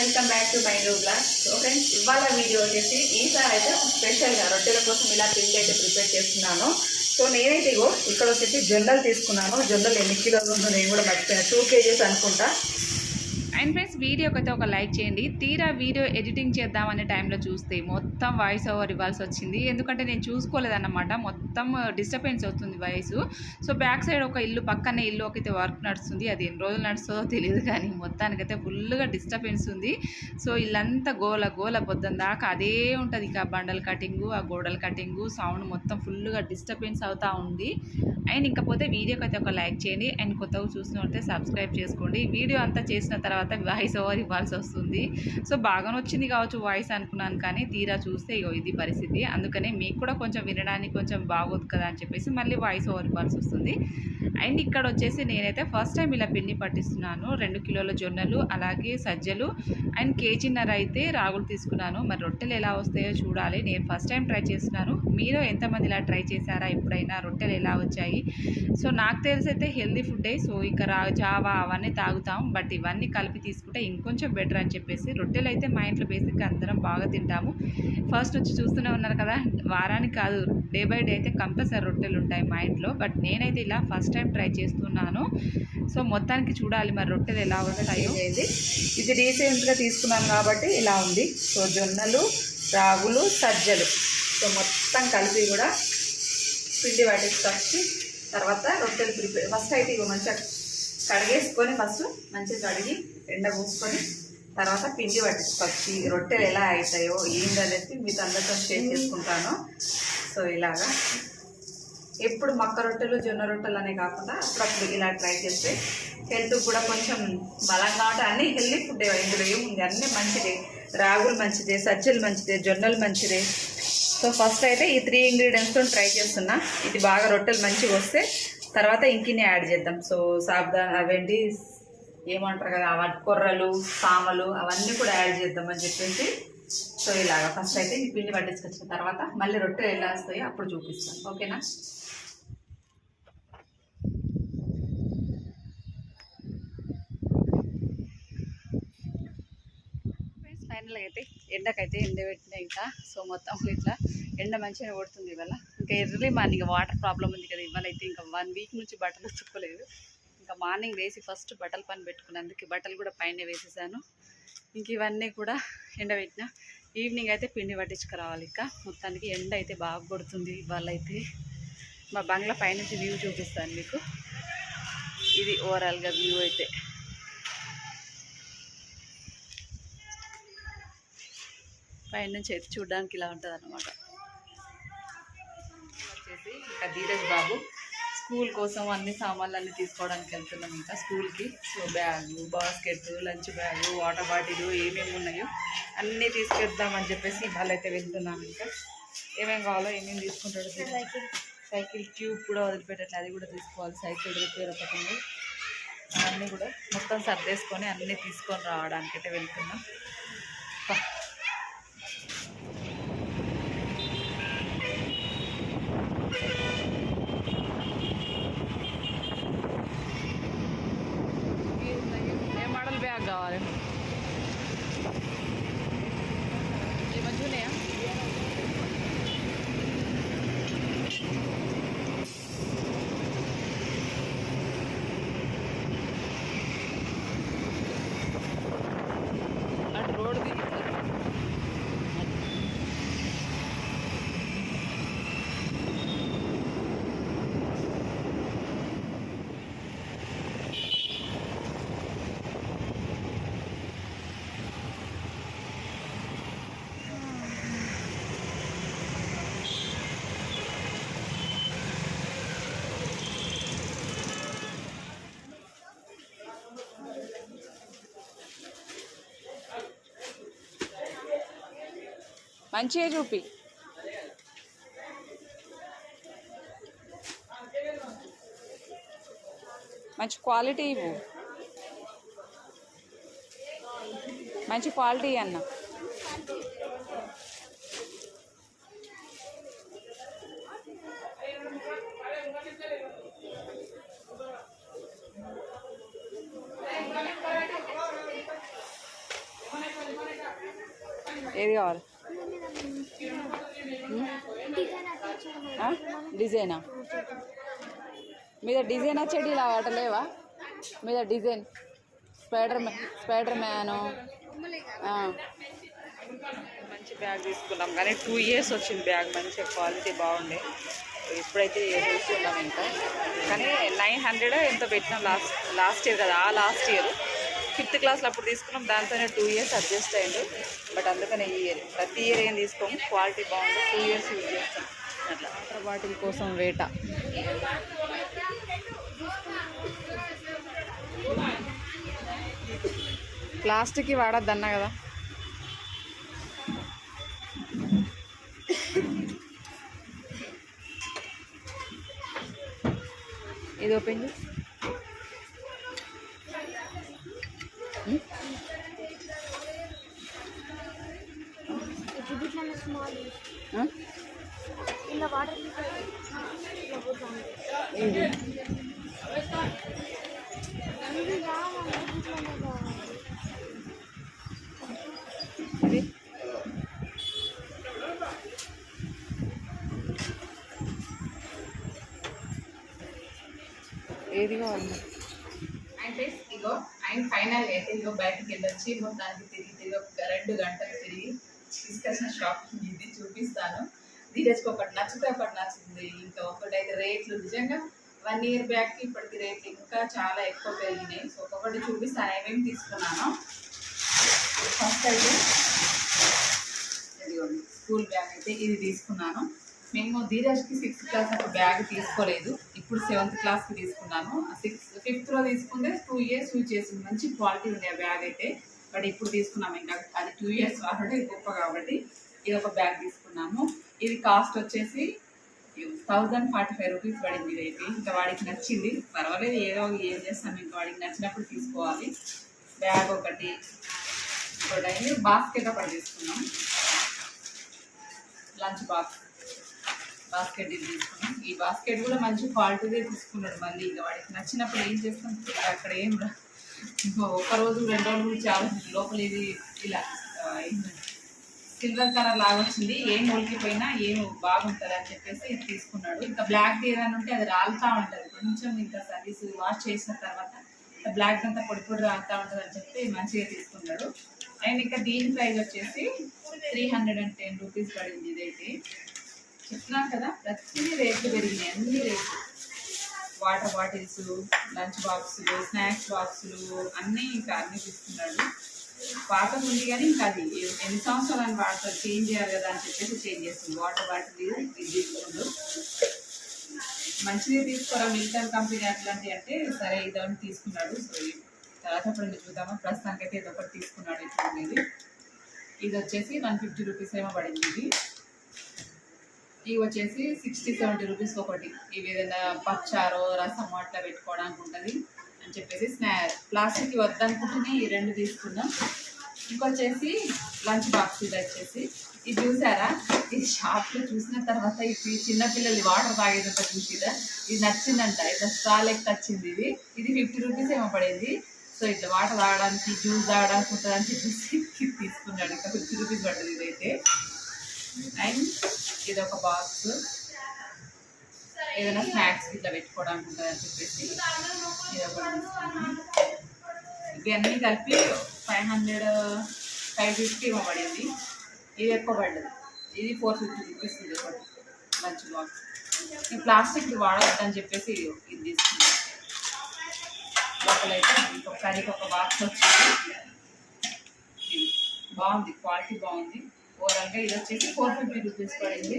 Welcome back to my new blog so friends ఇవాళ video వచ్చేసి ఈసారి అయితే స్పెషల్గా రొట్టెల కోసం ఇలా పిండి అయితే ప్రిపేర్ చేస్తున్నాను. సో నేనైతే ఇగో ఇక్కడ వచ్చేసి జొన్నలు తీసుకున్నాను. జొన్నలు ఎన్ని కిలోలు ఉందో నేను కూడా మర్చిపోయాను. టూ కేజీస్ అనుకుంటా. అండ్ ఫ్రెండ్స్ వీడియోకి అయితే ఒక లైక్ చేయండి. తీరా వీడియో ఎడిటింగ్ చేద్దామనే టైంలో చూస్తే మొత్తం వాయిస్ ఓవర్ ఇవ్వాల్సి వచ్చింది. ఎందుకంటే నేను చూసుకోలేదన్నమాట. మొత్తం డిస్టర్బెన్స్ అవుతుంది వాయిస్ సో బ్యాక్ సైడ్ ఒక ఇల్లు పక్కనే ఇల్లు ఒకైతే వర్క్ నడుస్తుంది. అది ఎన్ని రోజులు నడుస్తుందో తెలియదు కానీ మొత్తానికైతే ఫుల్గా డిస్టర్బెన్స్ ఉంది. సో ఇల్లంతా గోల గోల పొద్దున దాకా అదే ఉంటుంది. ఇక బండల కటింగు ఆ గోడల కటింగు సౌండ్ మొత్తం ఫుల్గా డిస్టర్బెన్స్ అవుతూ ఉంది. అండ్ ఇంకపోతే వీడియోకి అయితే ఒక లైక్ చేయండి. అండ్ కొత్తగా చూస్తుంటే సబ్స్క్రైబ్ చేసుకోండి. వీడియో అంతా చేసిన తర్వాత వాయిస్ ఓవర్ ఇవ్వాల్సి వస్తుంది. సో బాగానే వచ్చింది కావచ్చు వాయిస్ అనుకున్నాను కానీ తీరా చూస్తే ఇగో ఇది పరిస్థితి. అందుకనే మీకు కూడా కొంచెం వినడానికి కొంచెం బాగోదు కదా అని చెప్పేసి మళ్ళీ వాయిస్ ఓవర్ ఇవ్వాల్సి వస్తుంది. అండ్ ఇక్కడ వచ్చేసి నేనైతే ఫస్ట్ టైం ఇలా పిండి పట్టిస్తున్నాను. రెండు కిలోల జొన్నలు అలాగే సజ్జలు అండ్ కేజీన్నర అయితే రాగులు తీసుకున్నాను. మరి రొట్టెలు ఎలా వస్తాయో చూడాలి. నేను ఫస్ట్ టైం ట్రై చేస్తున్నాను. మీరు ఎంతమంది ఇలా ట్రై చేశారా? ఎప్పుడైనా రొట్టెలు ఎలా వచ్చాయి? సో నాకు తెలిసి అయితే హెల్దీ ఫుడ్డే. సో ఇక రా జావా అవన్నీ తాగుతాం. బట్ ఇవన్నీ కలిపి తీసుకుంటే ఇంకొంచెం బెటర్ అని చెప్పేసి రొట్టెలు అయితే మా ఇంట్లో బేసిక్గా అందరం బాగా తింటాము. ఫస్ట్ వచ్చి చూస్తూనే ఉన్నారు కదా వారానికి కాదు డే బై డే అయితే కంపల్సరీ రొట్టెలు ఉంటాయి మా ఇంట్లో. బట్ నేనైతే ఇలా ఫస్ట్ టైం ట్రై చేస్తున్నాను. సో మొత్తానికి చూడాలి మరి రొట్టెలు ఎలా వస్తాయో. ఇది రీసెంట్గా తీసుకున్నాను కాబట్టి ఇలా ఉంది. సో జొన్నలు రాగులు సజ్జలు. సో మొత్తం కలిపి కూడా పిండి పట్టించుకొచ్చి తర్వాత రొట్టెలు ప్రిపేర్ ఫస్ట్ అయితే ఇవి మంచిగా కడిగేసుకొని ఫస్ట్ మంచిగా కడిగి ఎండ పూసుకొని తర్వాత పిండి పట్టించుకొచ్చి రొట్టెలు ఎలా అవుతాయో ఏందనేది మీతో అందరితో షేర్ చేసుకుంటాను. సో ఇలాగా. ఎప్పుడు మక్క రొట్టెలు జొన్న రొట్టెలు అనే కాకుండా అప్పుడప్పుడు ఇలా ట్రై చేస్తే హెల్త్ కూడా కొంచెం బలంగా ఉంటే అన్నీ హెల్తీ ఫుడ్ ఇందులో ఏముంది? అన్నీ మంచిదే. రాగులు మంచిదే సజ్జలు మంచిదే జొన్నలు మంచిదే. సో ఫస్ట్ అయితే ఈ త్రీ ఇంగ్రీడియంట్స్తో ట్రై చేస్తున్నా. ఇది బాగా రొట్టెలు మంచిగా వస్తే తర్వాత ఇంకిని యాడ్ చేద్దాం. సో సాబ్దా అవేంటి? ఏమంటారు కదా అవన్నీ కొర్రలు సామలు అవన్నీ కూడా యాడ్ చేద్దామని చెప్పేసి. సో ఇలాగా ఫస్ట్ అయితే ఈ పిండి పట్టించుకొచ్చిన తర్వాత మళ్ళీ రొట్టెలు ఎలా వస్తాయో అప్పుడు చూపిస్తాను. ఓకేనా ఫ్రెండ్స్ ఫైనల్గా అయితే ఎండకైతే ఎండ ఇంకా. సో మొత్తం ఇట్లా ఎండ మంచిగా కొడుతుంది ఇవాళ. ఇంకా ఎర్లీ మార్నింగ్ వాటర్ ప్రాబ్లం ఉంది కదా ఇవాళ అయితే ఇంకా వన్ వీక్ నుంచి బట్టలు ఉతుక్కోలేదు. ఇంకా మార్నింగ్ వేసి ఫస్ట్ బట్టలు పని పెట్టుకున్నందుకు బట్టలు కూడా పైన వేసేసాను. ఇంక ఇవన్నీ కూడా ఎండబెట్టిన. ఈవినింగ్ అయితే పిండి పట్టించుకురావాలి ఇంకా. మొత్తానికి ఎండ అయితే బాగా కొడుతుంది ఇవాళ అయితే. మా బంగ్లా పైనుంచి వ్యూ చూపిస్తాను మీకు. ఇది ఓవరాల్గా వ్యూ అయితే. పైనుంచి అయితే చూడడానికి ఇలా ఉంటుంది అనమాట వచ్చేసి ఇంకా ధీరజ్ బాబు స్కూల్ కోసం అన్ని సామాన్లు అన్ని తీసుకోవడానికి వెళ్తున్నాం ఇంకా స్కూల్కి. So bag basket lunch bag water bottle ఏమేమి ఉన్నాయో అన్నీ తీసుకెళ్దామని చెప్పేసి ఇవాళ అయితే వెళ్తున్నాం ఇంకా. ఏమేమి కావాలో ఏమేమి తీసుకుంటాడో సైకిల్. సైకిల్ ట్యూబ్ కూడా వదిలిపెట్టట్లేదు అది కూడా తీసుకోవాలి. సైకిల్ రిపేర్ ఒకటి ఉంది. అవన్నీ కూడా మొత్తం సర్దేసుకొని అన్నీ తీసుకొని రావడానికి అయితే వెళ్తున్నాం పా. ఏ మోడల్ బ్యాగ్ కావాలి ఈ మంచిగా ఉన్నాయా అటు రోడ్డు దిగి మంచిగా చూపి. మంచి క్వాలిటీ ఇవ్వు. మంచి క్వాలిటీ అన్న. ఏది కావాలి? డిజైనా? మీద డిజైన్ వచ్చేటి ఇలా అట లేవా మీద డిజైన్. స్పైడర్ స్పైడర్ మ్యాను మంచి బ్యాగ్ తీసుకున్నాం. కానీ టూ ఇయర్స్ వచ్చింది బ్యాగ్. మంచి క్వాలిటీ బాగుండే ఇప్పుడైతే చూస్తున్నాం ఇంకా. కానీ నైన్ హండ్రెడ్ ఎంత పెట్టినాం లాస్ట్ లాస్ట్ ఇయర్ కదా. ఆ లాస్ట్ ఇయర్. ఫిఫ్త్ క్లాస్లో అప్పుడు తీసుకున్నాం. దాంతోనే టూ ఇయర్స్ అడ్జస్ట్ అయ్యిండు బట్ అందుకనే ఈ ఇయర్. ప్రతి ఇయర్ ఏం తీసుకోము. క్వాలిటీ బాగుంది. టూ ఇయర్స్ యూజ్ చేస్తాం. అట్లా. వాటర్ కోసం వేట. ప్లాస్టిక్ వాడద్దన్నా కదా. ఇది ఓపెన్ చేసి ఏది కావాలి? అండ్ ఇగో అండ్ ఫైనల్ అయితే ఇగో బయటకు వెళ్ళొచ్చి మొత్తానికి తిరిగి తిరిగి ఒక రెండు గంటలు తిరిగి తీసుకొచ్చిన షాపింగ్ ఇది చూపిస్తాను. ధీరజ్కి ఒకటి నచ్చితే ఒకటి నచ్చింది. ఇంకా ఒకటి అయితే రేట్లు. నిజంగా వన్ ఇయర్ బ్యాక్కి ఇప్పటికి రేట్లు ఇంకా చాలా ఎక్కువ పెరిగినాయి. సో ఒక్కొక్కటి చూపిస్తాను. ఏమేమి తీసుకున్నాను. ఫస్ట్ అయితే ఇదిగోండి స్కూల్ బ్యాగ్ అయితే ఇది తీసుకున్నాను. మేము ధీరజ్కి సిక్స్త్ క్లాస్ ఒక బ్యాగ్ తీసుకోలేదు. ఇప్పుడు సెవెంత్ క్లాస్కి తీసుకున్నాను. సిక్స్త్ ఫిఫ్త్లో తీసుకుంటే టూ ఇయర్స్ యూజ్ చేసింది మంచి క్వాలిటీ ఉంది ఆ బ్యాగ్ అయితే. బట్ ఇప్పుడు తీసుకున్నాము ఇంకా అది టూ ఇయర్స్ కాబట్టి గొప్ప కాబట్టి ఇది ఒక బ్యాగ్ తీసుకున్నాము. ఇది కాస్ట్ వచ్చేసి థౌజండ్ ఫార్టీ ఫైవ్ రూపీస్ పడింది ఇదైతే. ఇంకా వాడికి నచ్చింది. పర్వాలేదు ఏదో ఏం చేస్తాం. ఇంకా వాడికి నచ్చినప్పుడు తీసుకోవాలి. బ్యాగ్ ఒకటి. ఇంకోటి బాస్కెట్ ఒకటి తీసుకున్నాం. లంచ్ బాక్స్ బాస్కెట్ ఇది తీసుకున్నాం. ఈ బాస్కెట్ కూడా మంచి క్వాలిటీదే తీసుకున్నాడు మళ్ళీ. ఇక వాడికి నచ్చినప్పుడు ఏం చేస్తాం? అక్కడ ఏం రా ఇంకో ఒక రోజు రెండు రోజులు చాలా. లోపల ఇది ఇలా సిల్వర్ కలర్ లాగా వచ్చింది. ఏం ఉలికిపోయినా ఏం బాగుంటుంది అని చెప్పేసి ఇది తీసుకున్నాడు. ఇంకా బ్లాక్ ఏదైనా ఉంటే అది రాలుతూ ఉంటుంది. కొంచెం ఇంకా సర్వీస్ వాష్ చేసిన తర్వాత బ్లాక్ అంతా పొడి పొడి రాలుతూ ఉంటుంది అని చెప్పి మంచిగా తీసుకున్నాడు. అండ్ ఇంకా దీని ప్రైస్ వచ్చేసి three hundred and ten rupees పడింది ఇదైతే. చెప్తున్నాను కదా ప్రతి రేట్లు పెరిగినాయి అన్ని రేట్లు. వాటర్ బాటిల్స్ లంచ్ బాక్సులు స్నాక్స్ బాక్సులు అన్నీ ఇంకా అన్ని తీసుకున్నాడు. పాత ఉంది కానీ ఇంకా అది ఎన్ని సంవత్సరాలు అని వాడతారు చేంజ్ చేయాలి కదా అని చెప్పేసి చేంజ్ చేస్తుంది. వాటర్ బాటిల్ ఇది తీసుకుండు. మంచిది తీసుకోరా మిల్టన్ కంపెనీ అట్లాంటి అంటే సరే ఇదని తీసుకున్నాడు. సో తర్వాత అప్పుడు చూద్దామా. ప్రస్తుతానికి అయితే ఇది ఒకటి తీసుకున్నాడు ఇప్పుడు ఇది ఇది వచ్చేసి వన్ ఫిఫ్టీ రూపీస్ ఏమో పడింది ఇది. ఇవి వచ్చేసి సిక్స్టీ సెవెంటీ రూపీస్ ఒకటి. ఇవి ఏదైనా పచ్చారో రసం అట్లా పెట్టుకోవడానికి ఉంటుంది అని చెప్పేసి స్నా ప్లాస్టిక్ వద్దనుకుంటేనే ఈ రెండు తీసుకున్నాం. ఇంకొచ్చేసి లంచ్ బాక్స్ ఇది వచ్చేసి. ఇది చూసారా? ఇది షాప్లో చూసిన తర్వాత ఇది చిన్నపిల్లలు వాటర్ తాగేదంతా చూసిరా? ఇది నచ్చిందంట. ఇట్లా స్ట్రా లెక్క వచ్చింది ఇది. ఇది ఫిఫ్టీ రూపీస్ ఏమో పడేది. సో ఇట్లా వాటర్ తాగడానికి జ్యూస్ తాగడానికి ఉంటుందని చెప్పేసి తీసుకున్నాడు. ఇంకా ఫిఫ్టీ రూపీస్ పడ్డది ఇదైతే. అండ్ ఇది ఒక బాక్స్. ఏదైనా స్నాక్స్ ఇట్లా పెట్టుకోవడానికి ఉంటుంది అని చెప్పేసి ఇది ఒకటి ఇవన్నీ కలిపి ఫైవ్ హండ్రెడ్ ఫైవ్ ఫిఫ్టీ ఇవ్వబడింది. ఇది ఎక్కువ పడ్డది. ఇది ఫోర్ ఫిఫ్టీ రూపీస్ ఇది ఒకటి లంచ్ బాక్స్. ఈ ప్లాస్టిక్ వాడవద్దు అని చెప్పేసి ఇది తీసుకుంది లోపలైతే ఇంకొక కర్రీకి ఒక బాక్స్ వచ్చింది. బాగుంది క్వాలిటీ బాగుంది. ఓవరాల్గా ఇది వచ్చేసి ఫోర్ ఫిఫ్టీ రూపీస్ పడింది.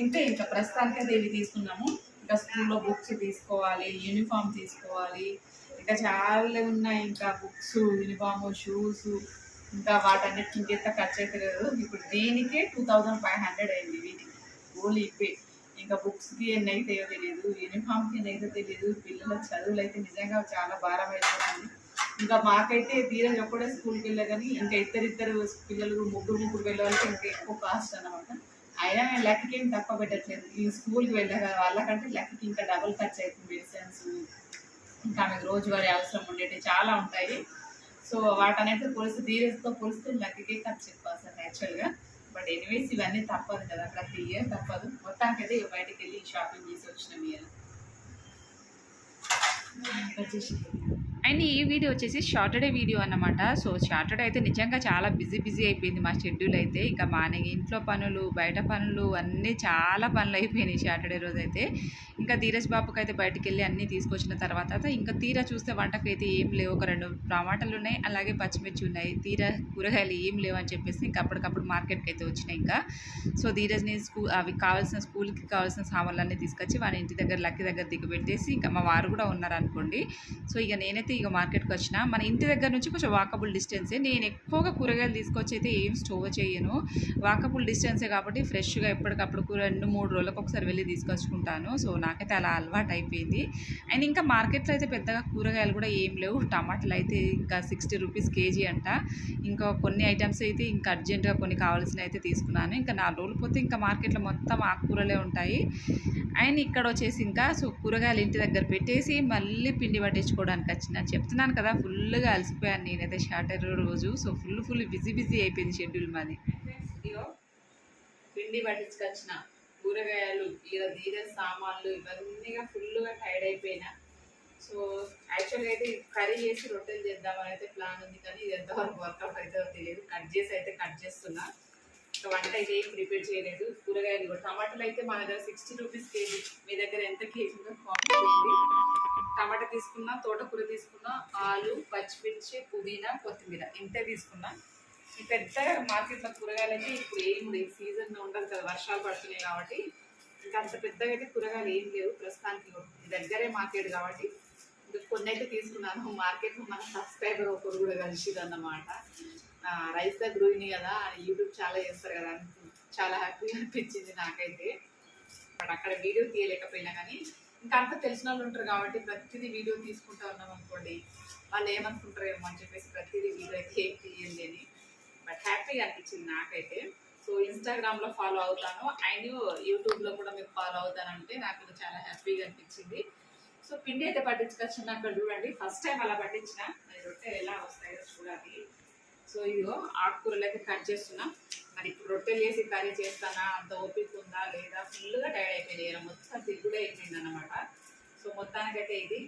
ఇంతే ఇంకా ప్రస్తుతానికైతే ఇవి తీసుకున్నాము. ఇంకా స్కూల్లో బుక్స్ తీసుకోవాలి యూనిఫామ్ తీసుకోవాలి. ఇంకా చాలా ఉన్నాయి ఇంకా బుక్స్ యూనిఫామ్ షూస్ ఇంకా వాటన్నిటికి ఇంకెంత ఖర్చు అయితే లేదు. ఇప్పుడు దీనికే టూ థౌజండ్ ఫైవ్ హండ్రెడ్ అయింది వీటికి. ఓన్లీ ఇవే. ఇంకా బుక్స్కి ఎన్ని అవుతాయో తెలియదు యూనిఫామ్కి ఎన్ని అయితే తెలియదు పిల్లల చదువులు అయితే నిజంగా చాలా భారం అయిపోతుంది ఇంకా మాకైతే ధీరజ్ ఒక్కడే స్కూల్కి వెళ్ళే కానీ ఇంకా ఇద్దరిద్దరు పిల్లలు ముగ్గురు ముగ్గురు వెళ్ళేవాళ్ళకి ఇంకా ఎక్కువ కాస్ట్ అనమాట అయినా నేను లెక్కకి ఏం తక్కువ పెట్టట్లేదు. ఈ స్కూల్కి వెళ్ళా వాళ్ళకంటే లెక్కకి ఇంకా డబుల్ ఖర్చు అవుతుంది మెడిసిన్స్ ఇంకా ఆమెకు రోజువారీ అవసరం ఉండేవి చాలా ఉంటాయి. సో వాటనైతే పోలిస్తే ధీరస్తో పోలిస్తే లక్కీకే ఖర్చు ఎక్కువ సార్ యాక్చువల్గా బట్ ఎనీవేస్ ఇవన్నీ తప్పదు కదా ప్రతి ఇయర్ తప్పదు. మొత్తానికి అయితే బయటకు వెళ్ళి షాపింగ్ చేసి వచ్చినాం ఇయర్ వచ్చేసి అండ్ ఈ వీడియో వచ్చేసి సాటర్డే వీడియో అన్నమాట. సో సాటర్డే అయితే నిజంగా చాలా బిజీ బిజీ అయిపోయింది మా షెడ్యూల్ అయితే. ఇంకా మా ఇంట్లో పనులు బయట పనులు అన్నీ చాలా పనులు అయిపోయినాయి సాటర్డే రోజు అయితే. ఇంకా ధీరజ్ బాబుకి అయితే బయటకు వెళ్ళి అన్నీ తీసుకొచ్చిన తర్వాత ఇంకా తీరా చూస్తే వంటకు అయితే ఏం లేవు. ఒక రెండు టమాటాలు ఉన్నాయి అలాగే పచ్చిమిర్చి ఉన్నాయి. తీరా కూరగాయలు ఏం లేవు అని చెప్పేసి ఇంకా అప్పటికప్పుడు మార్కెట్కి అయితే వచ్చినాయి ఇంకా. సో ధీరజ్ని స్కూల్ అవి కావాల్సిన స్కూల్కి కావాల్సిన సామాన్లు అన్నీ తీసుకొచ్చి వాడి ఇంటి దగ్గర లక్కీ దగ్గర దిగబెట్టేసి ఇంకా మా వారు కూడా ఉన్నారు అనుకోండి సో ఇక నేనైతే ఇక మార్కెట్కి వచ్చిన. మన ఇంటి దగ్గర నుంచి కొంచెం వాకబుల్ డిస్టెన్సే నేను ఎక్కువగా కూరగాయలు తీసుకొచ్చి అయితే ఏం స్టోర్ చేయను. వాకబుల్ డిస్టెన్సే కాబట్టి ఫ్రెష్గా ఎప్పటికప్పుడు కూర రెండు మూడు రోజులకు ఒకసారి వెళ్ళి తీసుకొచ్చుకుంటాను. సో నాకైతే అలా అలవాటు అయిపోయింది. అండ్ ఇంకా మార్కెట్లో అయితే పెద్దగా కూరగాయలు కూడా ఏం లేవు. టమాటాలు అయితే ఇంకా సిక్స్టీ రూపీస్ కేజీ అంట. ఇంకా కొన్ని ఐటమ్స్ అయితే ఇంకా అర్జెంటుగా కొన్ని కావాల్సినవి అయితే తీసుకున్నాను. ఇంకా నాలుగు రోజులు పోతే ఇంకా మార్కెట్లో మొత్తం ఆకుకూరలే ఉంటాయి. అండ్ ఇక్కడ వచ్చేసి ఇంకా సో కూరగాయలు ఇంటి దగ్గర పెట్టేసి మళ్ళీ పిండి పట్టించుకోవడానికి వచ్చిన చెప్తున్నాను కదా ఫుల్గా అలసిపోయాను నేనైతే షార్టర్ రోజు. So full full busy busy అయిపోయింది షెడ్యూల్ మాది. ఇదిగో పిండి పట్టించుకొచ్చిన కూరగాయలు ఇలా దీని సామాన్లు ఇవన్నీగా ఫుల్గా టైర్డ్ అయిపోయినా. సో యాక్చువల్గా అయితే కర్రీ చేసి రొట్టెలు చేద్దామని అయితే ప్లాన్ ఉంది కానీ ఇది ఎంతవరకు వర్కౌట్ అవుతుందో తెలియదు. కట్ చేసి అయితే కట్ చేస్తున్నా. ఇంకా వంట అయితే ఏం ప్రిపేర్ చేయలేదు. కూరగాయలు కూడా టమాటాలు అయితే మా దగ్గర సిక్స్టీ రూపీస్ కేజీ. మీ దగ్గర ఎంత కేజీ ఉందో కామెంట్ చేయండి. టమాటా తీసుకున్నా తోటకూర తీసుకున్నా ఆలు పచ్చిమిర్చి పుదీనా కొత్తిమీర ఇంతే తీసుకున్నా. ఈ పెద్దగా మార్కెట్లో కూరగాయలు అయితే ఇప్పుడు ఏం లేదు సీజన్ ఉండదు కదా వర్షాలు పడుతున్నాయి కాబట్టి. ఇంకా అంత పెద్దగా అయితే కూరగాయలు ఏం లేవు. ప్రస్తుతానికి దగ్గరే మార్కెట్ కాబట్టి. ఇంకా కొన్ని అయితే తీసుకున్నాను. మార్కెట్లో మన సబ్స్క్రైబర్ ఒకరు కూడా కలిసిది అన్నమాట రైస్ దగ్గర గృహిణి కదా యూట్యూబ్ చాలా చేస్తారు కదా. అని చాలా హ్యాపీగా అనిపించింది నాకైతే. బట్ అక్కడ వీడియో తీయలేకపోయినా కానీ ఇంకా అంతా తెలిసిన వాళ్ళు ఉంటారు కాబట్టి ప్రతిదీ వీడియో తీసుకుంటా ఉన్నాం అనుకోండి. వాళ్ళు ఏమనుకుంటారేమో అని చెప్పేసి ప్రతిదీ వీడియో అయితే ఏం తీయండి అని బట్ హ్యాపీగా అనిపించింది నాకైతే. సో ఇన్స్టాగ్రామ్లో ఫాలో అవుతాను. అండ్ యూట్యూబ్లో కూడా మీరు ఫాలో అవుతానంటే నాకు చాలా హ్యాపీగా అనిపించింది. సో పిండి అయితే పట్టించుకొచ్చిన అక్కడ చూడండి. ఫస్ట్ టైం అలా పట్టించిన రొట్టె రొట్టెలు ఎలా వస్తాయో చూడాలి. సో ఇదిగో ఆకుకూరలు అయితే కట్ చేస్తున్నా. మరి ఇప్పుడు రొట్టెలు వేసి కర్రీ చేస్తానా? అంత ఓపిక ఉందా లేదా? ఫుల్గా టైర్డ్ అయిపోయింది. ఇలా మొత్తం తిరుగుడే అయిపోయింది అనమాట సో మొత్తానికైతే ఇది.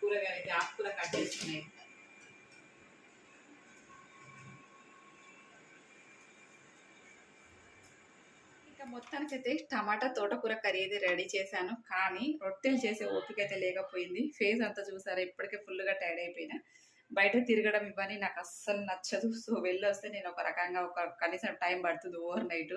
కూరగాయలు అయితే ఆకుకూర కట్ చేసుకున్నాయి. ఇంకా మొత్తానికైతే టమాటా తోటకూర కర్రీ అయితే రెడీ చేశాను. కానీ రొట్టెలు చేసే ఓపిక అయితే లేకపోయింది. ఫేస్ అంతా చూసారా? ఇప్పటికే ఫుల్గా టైర్డ్ అయిపోయినా. బయట తిరగడం ఇవన్నీ నాకు అస్సలు నచ్చదు. సో వెళ్ళి వస్తే నేను ఒక రకంగా ఒక కనీసం టైం పడుతుంది ఓవర్ నైట్.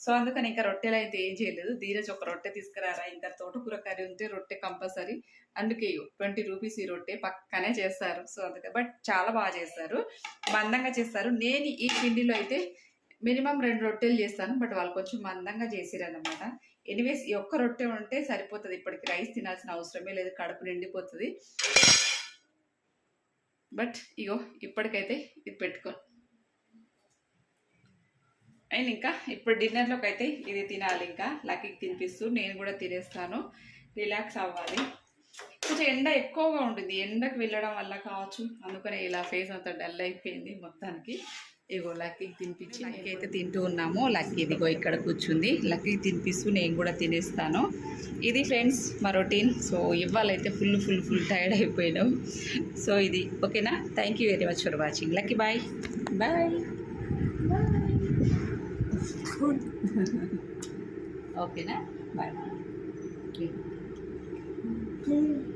సో అందుకని ఇంకా రొట్టెలు అయితే ఏం చేయలేదు. ధీరజ్ ఒక రొట్టె తీసుకురారా? ఇంకా తోటకూర కర్రీ ఉంటే రొట్టె కంపల్సరీ. అందుకే ట్వంటీ రూపీస్ ఈ రొట్టె పక్కనే చేస్తారు. సో అందుకే బట్ చాలా బాగా చేస్తారు. మందంగా చేస్తారు. నేను ఈ పిండిలో అయితే మినిమం రెండు రొట్టెలు చేస్తాను. బట్ వాళ్ళు కొంచెం మందంగా చేసిరన్నమాట. ఎనీవేస్ ఈ ఒక్క రొట్టె ఉంటే సరిపోతుంది. ఇప్పటికి రైస్ తినాల్సిన అవసరమే లేదు. కడుపు నిండిపోతుంది. బట్ ఇగో ఇప్పటికైతే ఇది పెట్టుకో. అండ్ ఇంకా ఇప్పుడు డిన్నర్లోకి అయితే ఇది తినాలి ఇంకా. లక్కీకి తినిపిస్తూ నేను కూడా తినేస్తాను. రిలాక్స్ అవ్వాలి. కొంచెం ఎండ ఎక్కువగా ఉంటుంది. ఎండకు వెళ్ళడం వల్ల కావచ్చు. అందుకనే ఇలా ఫేస్ అంతా డల్ అయిపోయింది మొత్తానికి. ఇగో లక్కీకి తినిపించి లక్కీ అయితే తింటూ ఉన్నాము. లక్కీ ఇదిగో ఇక్కడ కూర్చుంది. లక్కీకి తినిపిస్తూ నేను కూడా తినేస్తాను. ఇది ఫ్రెండ్స్ మా రొటీన్. సో ఇవాళైతే ఫుల్ ఫుల్ ఫుల్ టైర్డ్ అయిపోయినాం. సో ఇది ఓకేనా? Thank you very much for watching lucky bye bye ఓకేనా బాయ్